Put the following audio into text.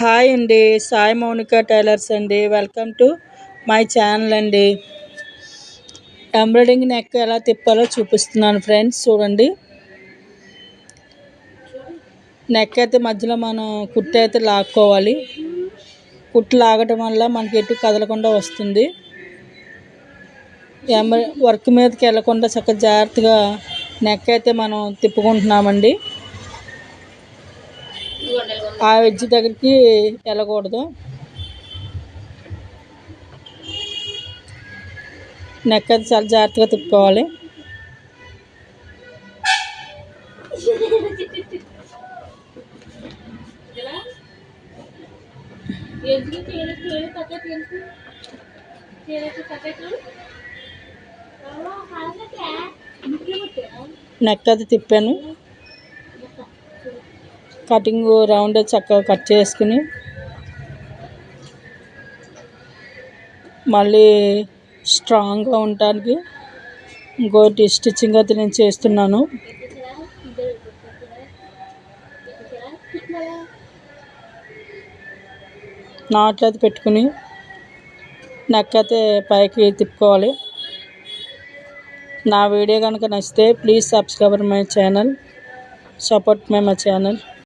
Hi అండి. Sai Mounika tailors అండి. Welcome to my channel అండి. ఎంబ్రాయిడింగ్ నెక్ ఎలా తిప్పాలో చూపిస్తున్నాను ఫ్రెండ్స్ చూడండి. నెక్ అయితే మధ్యలో మనం కుట్టు అయితే లాక్కోవాలి. కుట్టు లాగటం వల్ల మనకి ఎటు కదలకుండా వస్తుంది. ఎంబ్రా వర్క్ మీదకి వెళ్ళకుండా చక్కగా జాగ్రత్తగా నెక్ అయితే మనం తిప్పుకుంటున్నామండి. ఆ వెజ్ దగ్గరికి వెళ్ళకూడదు. నెక్ అది చాలా జాగ్రత్తగా తిప్పుకోవాలి. నెక్ అది తిప్పాను. కటింగ్ రౌండ్ చక్కగా కట్ చేసుకుని మళ్ళీ స్ట్రాంగ్గా ఉండటానికి ఇంకోటి స్టిచ్చింగ్ అయితే నేను చేస్తున్నాను. నాట్లు అది పెట్టుకుని నెక్ అయితే పైకి తిప్పుకోవాలి. నా వీడియో కనుక నచ్చితే please subscriber my channel support my my channel.